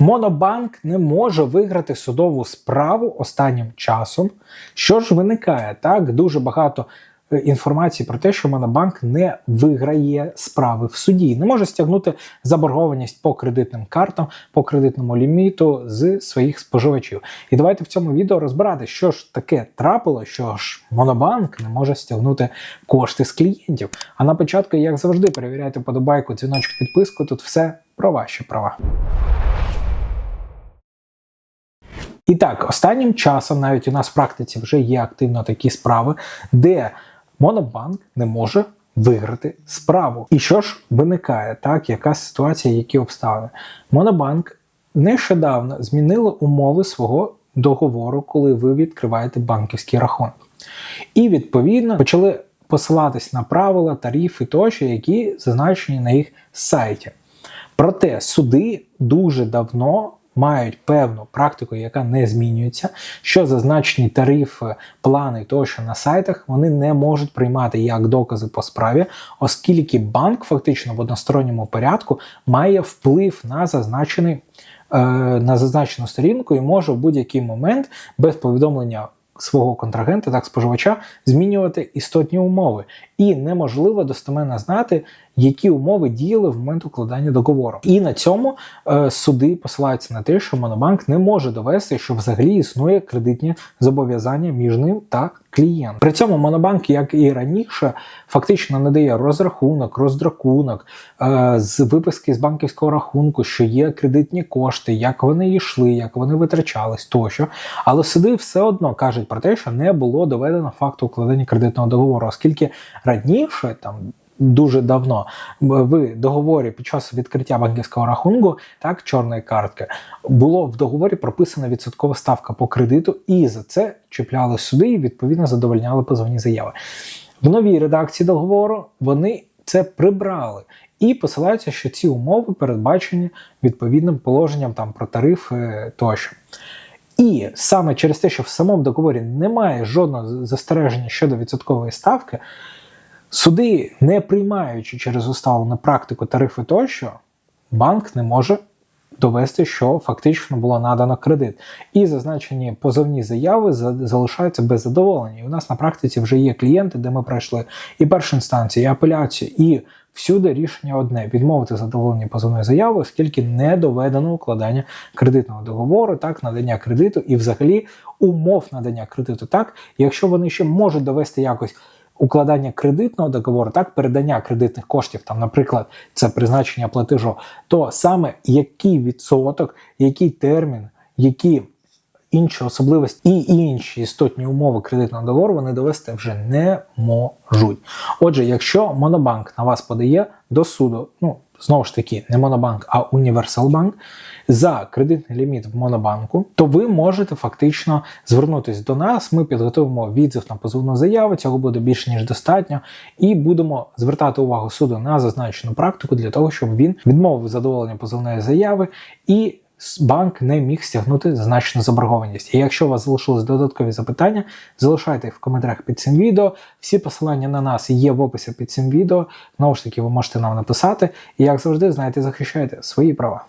Монобанк не може виграти судову справу останнім часом. Що ж виникає? Так, дуже багато е, інформації про те, що Монобанк не виграє справи в суді, не може стягнути заборгованість по кредитним картам, по кредитному ліміту з своїх споживачів. І давайте в цьому відео розбирати, що ж таке трапило, що ж Монобанк не може стягнути кошти з клієнтів. А на початку, як завжди, перевіряйте подобайку, дзвіночок, підписку. Тут все про ваші права. І так, останнім часом навіть у нас в практиці вже є активно такі справи, де Монобанк не може виграти справу. І що ж виникає? Так, яка ситуація, які обставини? Монобанк нещодавно змінили умови свого договору, коли ви відкриваєте банківський рахунок. І відповідно почали посилатись на правила, тарифи тощо, які зазначені на їх сайті. Проте суди дуже давно мають певну практику, яка не змінюється, що зазначені тарифи, плани тощо на сайтах вони не можуть приймати як докази по справі, оскільки банк фактично в односторонньому порядку має вплив на зазначений. е, На зазначену сторінку і може в будь-який момент без повідомлення свого контрагента, так споживача, змінювати істотні умови. І неможливо достеменно знати, які умови діяли в момент укладання договору. І на цьому е, суди посилаються на те, що Монобанк не може довести, що взагалі існує кредитні зобов'язання між ним та клієнтом. При цьому Монобанк, як і раніше, фактично надає розрахунок, роздракунок е, з виписки з банківського рахунку, що є кредитні кошти, як вони йшли, як вони витрачались тощо. Але суди все одно кажуть про те, що не було доведено факту укладення кредитного договору, оскільки раніше там. Дуже давно в договорі під час відкриття банківського рахунку, так, чорної картки, було в договорі прописана відсоткова ставка по кредиту, і за це чіпляли суди і відповідно задовольняли позовні заяви. В новій редакції договору вони це прибрали і посилаються, що ці умови передбачені відповідним положенням там про тарифи тощо. І саме через те, що в самому договорі немає жодного застереження щодо відсоткової ставки, суди, не приймаючи через уставлену практику тарифи тощо, банк не може довести, що фактично було надано кредит. І зазначені позовні заяви за- залишаються без задоволення. І у нас на практиці вже є клієнти, де ми пройшли і першу інстанцію, і апеляцію, і всюди рішення одне: відмовити задоволення позовної заяви, оскільки не доведено укладання кредитного договору, так, надання кредиту і взагалі умов надання кредиту, так, якщо вони ще можуть довести якось. Укладання кредитного договору, так, передання кредитних коштів, там, наприклад, це призначення платежу, то саме який відсоток, який термін, які інші особливості і інші істотні умови кредитного договору вони довести вже не можуть. Отже, якщо Монобанк на вас подає до суду, ну знову ж таки, не Монобанк, а Універсалбанк за кредитний ліміт в Монобанку, то ви можете фактично звернутися до нас. Ми підготуємо відзив на позовну заяву. Цього буде більше ніж достатньо, і будемо звертати увагу суду на зазначену практику для того, щоб він відмовив задоволення позовної заяви і банк не міг стягнути значну заборгованість. І якщо у вас залишились додаткові запитання, залишайте їх в коментарях під цим відео. Всі посилання на нас є в описі під цим відео. Знову ж таки, ви можете нам написати. І як завжди, знаєте, захищайте свої права.